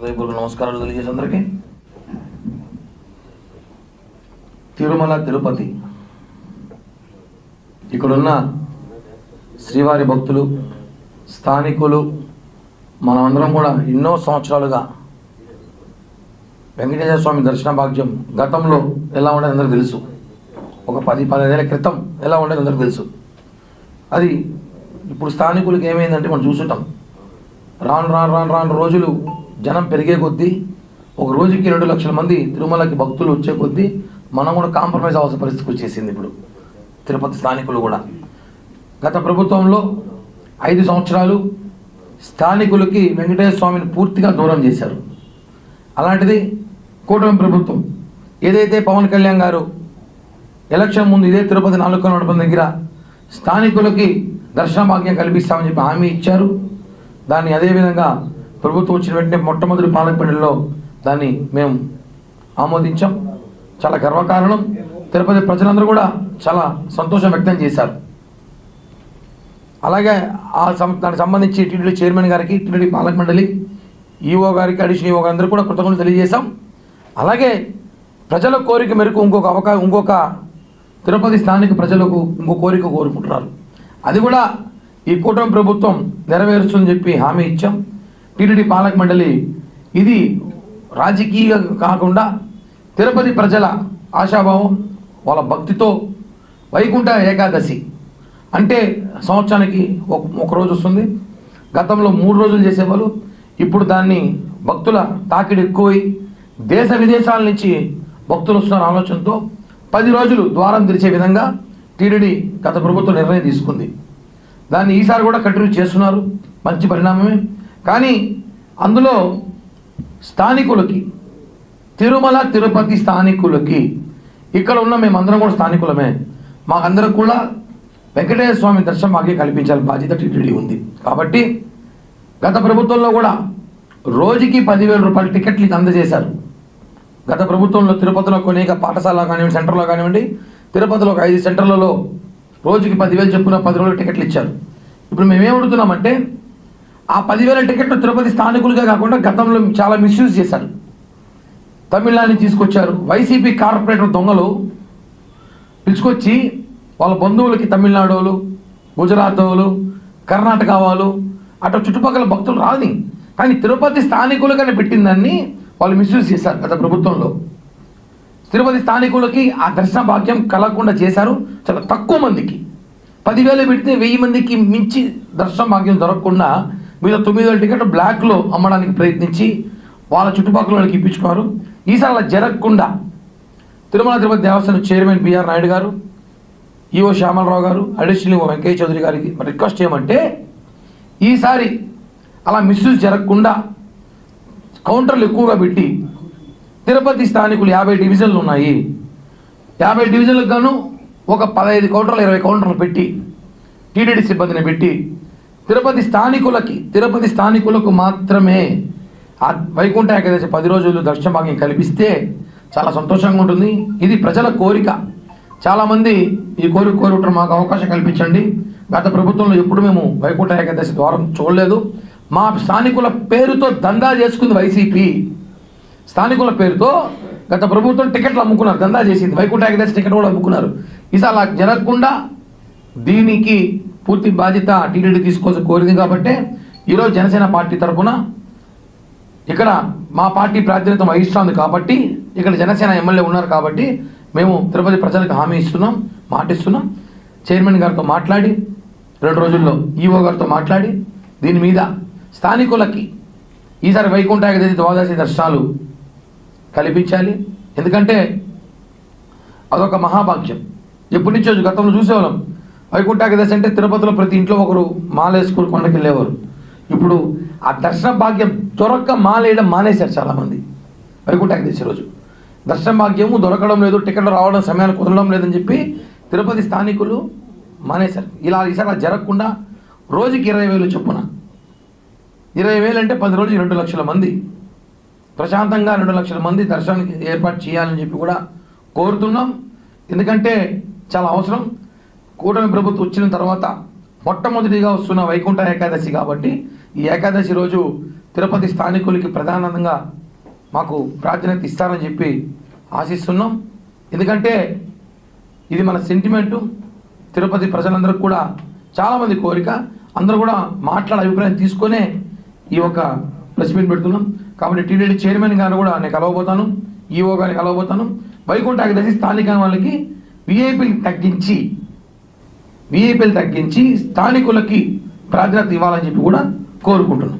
హృదయపూర్వక నమస్కారాలు తెలియజేసి అందరికీ. తిరుమల తిరుపతి. ఇక్కడున్న శ్రీవారి భక్తులు స్థానికులు మనమందరం కూడా ఎన్నో సంవత్సరాలుగా వెంకటేశ్వర స్వామి దర్శన భాగ్యం గతంలో ఎలా ఉండేది అందరికీ తెలుసు. ఒక పది పదిహేనేళ్ళ క్రితం ఎలా ఉండేది అందరికీ తెలుసు. అది ఇప్పుడు స్థానికులకి ఏమైందంటే మనం చూసుంటాం రాను రాను రాను రాను రోజులు జనం పెరిగే కొద్దీ ఒక రోజుకి రెండు లక్షల మంది తిరుమలకి భక్తులు వచ్చే కొద్దీ మనం కూడా కాంప్రమైజ్ అవ్వాల్సిన పరిస్థితికి వచ్చేసింది ఇప్పుడు తిరుపతి స్థానికులు కూడా. గత ప్రభుత్వంలో ఐదు సంవత్సరాలు స్థానికులకి వెంకటేశ్వర స్వామిని పూర్తిగా దూరం చేశారు. అలాంటిది కూటమి ప్రభుత్వం ఏదైతే పవన్ కళ్యాణ్ గారు ఎలక్షన్ ముందు ఇదే తిరుపతి నాలుగు నడపడం దగ్గర స్థానికులకి దర్శన భాగ్యం కల్పిస్తామని చెప్పి హామీ ఇచ్చారు. దాన్ని అదేవిధంగా ప్రభుత్వం వచ్చిన వెంటనే మొట్టమొదటి పాలకపల్లిలో దాన్ని మేము ఆమోదించాం. చాలా గర్వకారణం. తిరుపతి ప్రజలందరూ కూడా చాలా సంతోషం వ్యక్తం చేశారు. అలాగే ఆ సం దానికి సంబంధించి టీడీడీ చైర్మన్ గారికి టీడీడీ పాలక మండలి ఈఓ గారికి అడిషనల్ ఈఓ అందరూ కూడా కృతజ్ఞతలు తెలియజేశాం. అలాగే ప్రజల కోరిక మేరకు ఇంకొక అవకాశం ఇంకొక తిరుపతి స్థానిక ప్రజలకు ఇంకో కోరిక కోరుకుంటున్నారు. అది కూడా ఈ కూటమి ప్రభుత్వం నెరవేరుస్తుందని చెప్పి హామీ ఇచ్చాం. టీటీడీ పాలక మండలి. ఇది రాజకీయ కాకుండా తిరుపతి ప్రజల ఆశాభావం వాళ్ళ భక్తితో వైకుంఠ ఏకాదశి. అంటే సంవత్సరానికి ఒక ఒక రోజు వస్తుంది. గతంలో మూడు రోజులు చేసేవాళ్ళు. ఇప్పుడు దాన్ని భక్తుల తాకిడి ఎక్కువై దేశ విదేశాల నుంచి భక్తులు వస్తున్న ఆలోచనతో పది రోజులు ద్వారం తెరిచే విధంగా టీడీడీ గత ప్రభుత్వం నిర్ణయం తీసుకుంది. దాన్ని ఈసారి కూడా కంటిన్యూ చేస్తున్నారు. మంచి పరిణామమే. కానీ అందులో స్థానికులకి తిరుమల తిరుపతి స్థానికులకి ఇక్కడ ఉన్న మేమందరం కూడా స్థానికులమే. మాకందరం కూడా వెంకటేశ్వర స్వామి దర్శనం మాకే కల్పించాలి బాధ్యత టీటీడీ ఉంది. కాబట్టి గత ప్రభుత్వంలో కూడా రోజుకి పదివేల రూపాయల టికెట్లు అందజేశారు. గత ప్రభుత్వంలో తిరుపతిలో కొనేక పాఠశాల కానివ్వండి సెంటర్లో కానివ్వండి తిరుపతిలో ఒక ఐదు సెంటర్లలో రోజుకి పదివేలు చెప్పున పది రోజులు టికెట్లు ఇచ్చారు. ఇప్పుడు మేమేం అడుగుతున్నామంటే ఆ పదివేల టికెట్లు తిరుపతి స్థానికులుగా కాకుండా గతంలో చాలా మిస్యూజ్ చేశారు. తమిళనాడు తీసుకొచ్చారు. వైసీపీ కార్పొరేటర్ దొంగలు పిలుచుకొచ్చి వాళ్ళ బంధువులకి తమిళనాడు వాళ్ళు గుజరాత్ వాళ్ళు కర్ణాటక వాళ్ళు అటు చుట్టుపక్కల భక్తులు రాని కానీ తిరుపతి స్థానికులుగానే పెట్టిన దాన్ని వాళ్ళు మిస్యూజ్ చేశారు గత ప్రభుత్వంలో. తిరుపతి స్థానికులకి ఆ దర్శన భాగ్యం కలగకుండా చేశారు చాలా తక్కువ మందికి. పదివేలు పెడితే వెయ్యి మందికి మించి దర్శన భాగ్యం దొరకకుండా మీద తొమ్మిది వేల టికెట్ బ్లాక్లో అమ్మడానికి ప్రయత్నించి వాళ్ళ చుట్టుపక్కల వాళ్ళకి ఇప్పించుకున్నారు. ఈసారి అలా జరగకుండా తిరుమల తిరుపతి దేవస్థానం చైర్మన్ బిఆర్ నాయుడు గారు ఈఓ శ్యామలరావు గారు అడిషనల్ ఈఓ వెంకయ్య చౌదరి గారికి రిక్వెస్ట్ చేయమంటే ఈసారి అలా మిస్యూజ్ జరగకుండా కౌంటర్లు ఎక్కువగా పెట్టి తిరుపతి స్థానికులు యాభై డివిజన్లు ఉన్నాయి. యాభై డివిజన్లకు గాను ఒక పదహైదు కౌంటర్లు ఇరవై కౌంటర్లు పెట్టి టీటీడీ సిబ్బందిని పెట్టి తిరుపతి స్థానికులకి తిరుపతి స్థానికులకు మాత్రమే వైకుంఠ ఏకాదశి పది రోజులు దర్శన భాగం కల్పిస్తే చాలా సంతోషంగా ఉంటుంది. ఇది ప్రజల కోరిక. చాలామంది ఈ కోరిక కోరుకుంటారు మాకు అవకాశం కల్పించండి. గత ప్రభుత్వంలో ఎప్పుడు మేము వైకుంఠ ఏకాదశి ద్వారం చూడలేదు. మా స్థానికుల పేరుతో దందా చేసుకుంది వైసీపీ. స్థానికుల పేరుతో గత ప్రభుత్వం టికెట్లు అమ్ముకున్నారు దందా చేసింది. వైకుంఠ ఏకాదశి టికెట్ కూడా అమ్ముకున్నారు. ఈసారి అలా జరగకుండా దీనికి పూర్తి బాధ్యత టీటీడీ తీసుకోవాల్సి కోరింది కాబట్టి ఈరోజు జనసేన పార్టీ తరఫున ఇక్కడ మా పార్టీ ప్రాతినిధ్యం వహిస్తుంది కాబట్టి ఇక్కడ జనసేన ఎమ్మెల్యే ఉన్నారు కాబట్టి మేము తిరుపతి ప్రజలకు హామీ ఇస్తున్నాం మాటిస్తున్నాం. చైర్మన్ గారితో మాట్లాడి రెండు రోజుల్లో ఈఓ గారితో మాట్లాడి దీని మీద స్థానికులకి ఈసారి వైకుంఠ ఏకాదశి ద్వాదశి దర్శనాలు కల్పించాలి. ఎందుకంటే అదొక మహాభాగ్యం. ఎప్పటి నుంచో గతంలో చూసేవాళ్ళం. వైకుంఠ దశ అంటే తిరుపతిలో ప్రతి ఇంట్లో ఒకరు మాల వేసుకుని కొండకి వెళ్ళేవారు ఇప్పుడు ఆ దర్శన భాగ్యం దొరక్క మాలేయడం మానేశారు చాలామంది వైకుంఠ దశ రోజు. దర్శన భాగ్యము దొరకడం లేదు టికెట్లు రావడం సమయానికి కుదరడం లేదని చెప్పి తిరుపతి స్థానికులు మానేశారు. ఇలా ఈసారి జరగకుండా రోజుకి ఇరవై వేలు చొప్పున. ఇరవై వేలు అంటే పది రోజులు రెండు లక్షల మంది. ప్రశాంతంగా రెండు లక్షల మంది దర్శనానికి ఏర్పాటు చేయాలని చెప్పి కూడా కోరుతున్నాం. ఎందుకంటే చాలా అవసరం. కూటమి ప్రభుత్వం వచ్చిన తర్వాత మొట్టమొదటిగా వస్తున్న వైకుంఠ ఏకాదశి కాబట్టి ఈ ఏకాదశి రోజు తిరుపతి స్థానికులకి ప్రధానంగా మాకు ప్రాధాన్యత ఇస్తారని చెప్పి ఆశిస్తున్నాం. ఎందుకంటే ఇది మన సెంటిమెంటు తిరుపతి ప్రజలందరికీ కూడా చాలామంది కోరిక అందరూ కూడా మాట్లాడే అభిప్రాయం తీసుకునే ఈ యొక్క ప్రెస్ మీట్ పెడుతున్నాం. కాబట్టి టీడీడీ చైర్మన్ గారు కూడా నేను కలవబోతాను ఈఓ గారిని కలవబోతాను. వైకుంఠ ఏకాదశి స్థానిక వాళ్ళకి విఐపీలు తగ్గించి బీజేపీలు తగ్గించి స్థానికులకి ప్రాధాన్యత ఇవ్వాలని చెప్పి కూడా కోరుకుంటున్నాం.